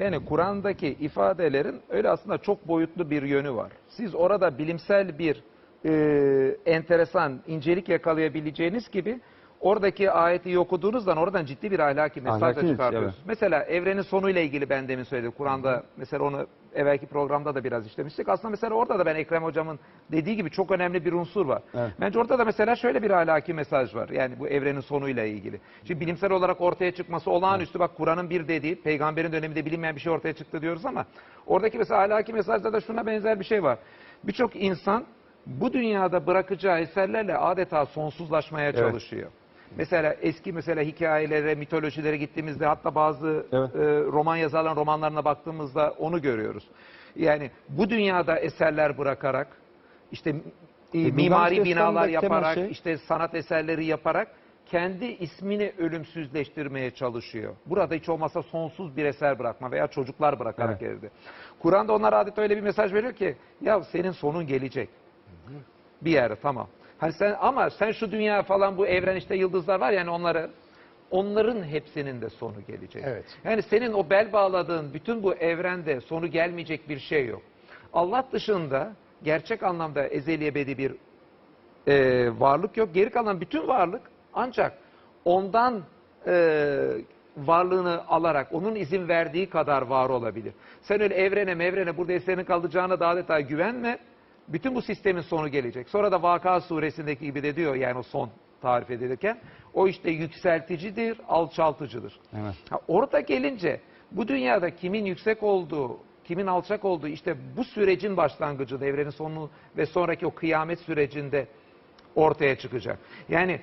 Yani Kur'an'daki ifadelerin öyle aslında çok boyutlu bir yönü var. Siz orada bilimsel bir e, enteresan incelik yakalayabileceğiniz gibi oradaki ayeti okuduğunuzdan oradan ciddi bir ahlaki mesaj Ahlaki, da çıkartıyorsunuz. evet. Mesela evrenin sonuyla ilgili ben demin söyledim. Kur'an'da mesela onu evvelki programda da biraz işlemiştik. Aslında mesela orada da ben Ekrem hocamın dediği gibi çok önemli bir unsur var. Evet. Bence orada da mesela şöyle bir ahlaki mesaj var. Yani bu evrenin sonuyla ilgili. Şimdi bilimsel olarak ortaya çıkması olağanüstü. Bak Kur'an'ın bir dediği, peygamberin döneminde bilinmeyen bir şey ortaya çıktı diyoruz ama oradaki mesela ahlaki mesajda da şuna benzer bir şey var. Birçok insan bu dünyada bırakacağı eserlerle adeta sonsuzlaşmaya çalışıyor. Mesela eski mesela hikayelere, mitolojilere gittiğimizde hatta bazı Evet. e, roman yazarların romanlarına baktığımızda onu görüyoruz. Yani bu dünyada eserler bırakarak işte e, Bilgehan mimari binalar yaparak, şey- işte sanat eserleri yaparak kendi ismini ölümsüzleştirmeye çalışıyor. Burada hiç olmazsa sonsuz bir eser bırakma veya çocuklar bırakarak Evet. evde. Kur'an'da onlar adeta öyle bir mesaj veriyor ki ya senin sonun gelecek. Bir yere tamam. Hani sen ama sen şu dünya falan bu evren işte yıldızlar var yani onları onların hepsinin de sonu gelecek. Evet. Yani senin o bel bağladığın bütün bu evrende sonu gelmeyecek bir şey yok. Allah dışında gerçek anlamda ezeli ebedi bir e, varlık yok. Geri kalan bütün varlık ancak ondan e, varlığını alarak onun izin verdiği kadar var olabilir. Sen öyle evrene mevrene burada eserin kalacağına da adeta güvenme. Bütün bu sistemin sonu gelecek. Sonra da Vaka suresindeki gibi de diyor yani o son tarif edilirken o işte yükselticidir, alçaltıcıdır. Evet. Ha, orada gelince bu dünyada kimin yüksek olduğu, kimin alçak olduğu işte bu sürecin başlangıcı, evrenin sonu ve sonraki o kıyamet sürecinde ortaya çıkacak. Yani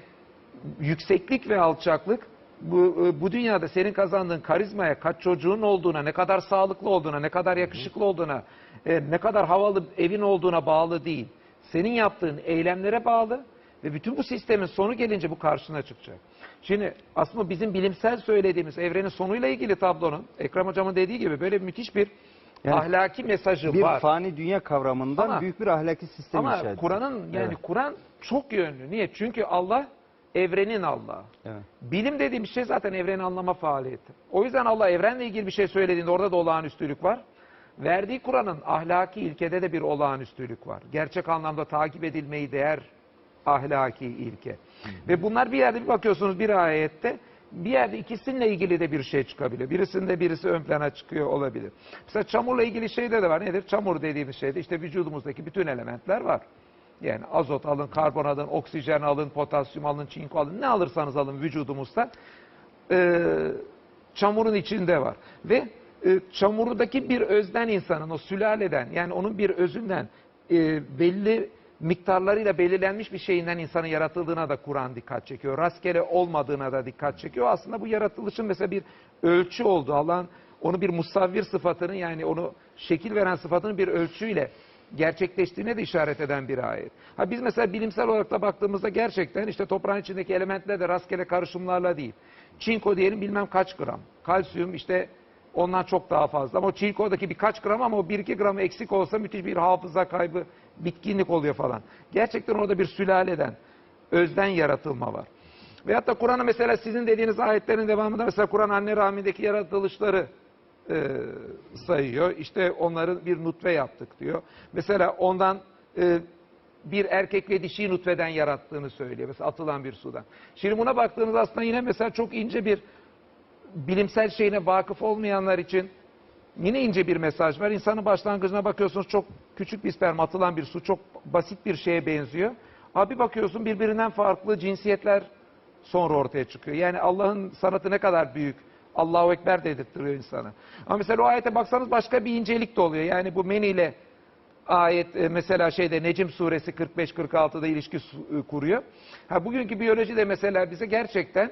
yükseklik ve alçaklık bu, bu dünyada senin kazandığın karizmaya, kaç çocuğun olduğuna, ne kadar sağlıklı olduğuna, ne kadar yakışıklı olduğuna, e, ne kadar havalı evin olduğuna bağlı değil. Senin yaptığın eylemlere bağlı ve bütün bu sistemin sonu gelince bu karşına çıkacak. Şimdi aslında bizim bilimsel söylediğimiz evrenin sonuyla ilgili tablonun, Ekrem Hocam'ın dediği gibi böyle müthiş bir Yani ahlaki mesajı Bir var. fani dünya kavramından Ama- büyük bir ahlaki sistem inşa Ama. Kur'an'ın yani Evet. Kur'an çok yönlü. Niye? Çünkü Allah evrenin Allah'ı. Evet. Bilim dediğim şey zaten evreni anlama faaliyeti. O yüzden Allah evrenle ilgili bir şey söylediğinde orada da olağanüstülük var. Verdiği Kur'an'ın ahlaki ilkede de bir olağanüstülük var. Gerçek anlamda takip edilmeyi değer ahlaki ilke. Ve bunlar bir yerde bir bakıyorsunuz bir ayette bir yerde ikisininle ilgili de bir şey çıkabilir. Birisinde birisi ön plana çıkıyor olabilir. Mesela çamurla ilgili şeyde de var. Nedir? Çamur dediğimiz şeyde işte vücudumuzdaki bütün elementler var. Yani azot alın, karbon alın, oksijen alın, potasyum alın, çinko alın. Ne alırsanız alın vücudumuzda e, çamurun içinde var. Ve e, çamurdaki bir özden insanın, o sülaleden yani onun bir özünden e, belli miktarlarıyla belirlenmiş bir şeyinden insanın yaratıldığına da Kur'an dikkat çekiyor. Rastgele olmadığına da dikkat çekiyor. Aslında bu yaratılışın mesela bir ölçü olduğu Allah'ın onu bir musavvir sıfatının yani onu şekil veren sıfatının bir ölçüyle gerçekleştiğine de işaret eden bir ayet. Ha biz mesela bilimsel olarak da baktığımızda gerçekten işte toprağın içindeki elementler de rastgele karışımlarla değil. Çinko diyelim bilmem kaç gram. Kalsiyum işte ondan çok daha fazla. Ama o çinkodaki birkaç gram ama o 1-2 gram eksik olsa müthiş bir hafıza kaybı, bitkinlik oluyor falan. Gerçekten orada bir sülaleden, özden yaratılma var. Veyahut da Kur'an'ı mesela sizin dediğiniz ayetlerin devamında mesela Kur'an anne rahmindeki yaratılışları e, sayıyor. İşte onları bir nutfe yaptık diyor. Mesela ondan e, bir erkek ve dişiyi nutfeden yarattığını söylüyor. Mesela atılan bir sudan. Şimdi buna baktığınız aslında yine mesela çok ince bir bilimsel şeyine vakıf olmayanlar için yine ince bir mesaj var. İnsanın başlangıcına bakıyorsunuz çok küçük bir sperm atılan bir su çok basit bir şeye benziyor. Abi bakıyorsun birbirinden farklı cinsiyetler sonra ortaya çıkıyor. Yani Allah'ın sanatı ne kadar büyük. Allahu Ekber dedirtiyor insana. Ama mesela o ayete baksanız başka bir incelik de oluyor. Yani bu meniyle ayet e, mesela şeyde Necim suresi 45-46'da ilişki e, kuruyor. Ha bugünkü biyoloji de mesela bize gerçekten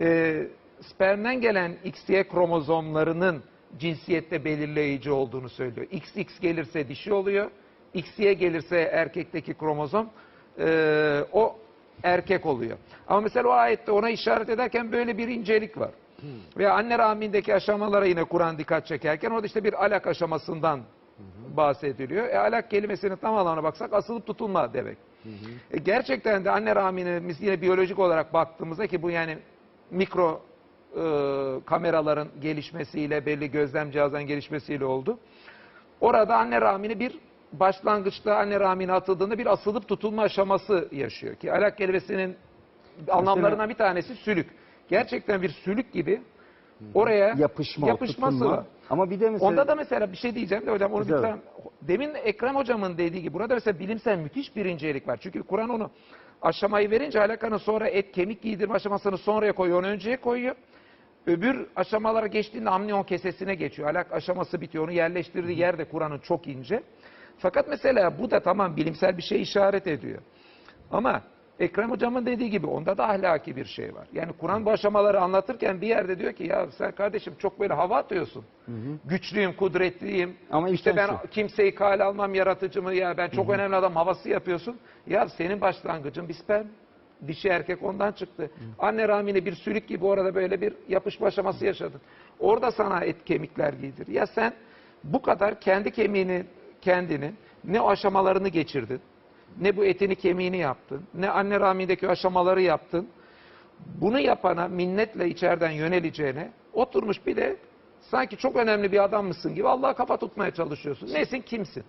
e, spermden gelen XY kromozomlarının cinsiyette belirleyici olduğunu söylüyor. XX gelirse dişi oluyor. XY gelirse erkekteki kromozom e, o erkek oluyor. Ama mesela o ayette ona işaret ederken böyle bir incelik var. Ve anne rahmindeki aşamalara yine Kur'an dikkat çekerken orada işte bir alak aşamasından bahsediliyor. E, alak kelimesinin tam anlamına baksak asılıp tutulma demek. E, gerçekten de anne rahmine biz yine biyolojik olarak baktığımızda ki bu yani mikro e, kameraların gelişmesiyle, belli gözlem cihazlarının gelişmesiyle oldu. Orada anne rahmini bir başlangıçta anne rahmine atıldığında bir asılıp tutulma aşaması yaşıyor ki alak kelimesinin anlamlarından bir tanesi sülük. Gerçekten bir sülük gibi oraya Yapışma, yapışması tutunma. var. Ama bir de mesela Onda da mesela bir şey diyeceğim de hocam onu Güzel. Demin Ekrem hocamın dediği gibi burada mesela bilimsel müthiş bir incelik var. Çünkü Kur'an onu aşamayı verince alakanın sonra et kemik giydirme aşamasını sonraya koyuyor, onu önceye koyuyor. Öbür aşamalara geçtiğinde amniyon kesesine geçiyor. Alak aşaması bitiyor. Onu yerleştirdiği yer de Kur'an'ın çok ince. Fakat mesela bu da tamam bilimsel bir şey işaret ediyor. Ama Ekrem hocamın dediği gibi onda da ahlaki bir şey var. Yani Kur'an bu aşamaları anlatırken bir yerde diyor ki ya sen kardeşim çok böyle hava atıyorsun. Güçlüyüm, kudretliyim. Ama işte ben şu. kimseyi kale almam yaratıcımı ya ben çok önemli adam havası yapıyorsun. Ya senin başlangıcın bir sperm. Dişi erkek ondan çıktı. Anne rahmine bir sülük gibi orada böyle bir yapışma aşaması yaşadın. Orada sana et kemikler giydir. Ya sen bu kadar kendi kemiğini kendini ne aşamalarını geçirdin ne bu etini kemiğini yaptın, ne anne rahmindeki aşamaları yaptın. Bunu yapana minnetle içeriden yöneleceğine oturmuş bir de sanki çok önemli bir adam mısın gibi Allah'a kafa tutmaya çalışıyorsun. Nesin kimsin?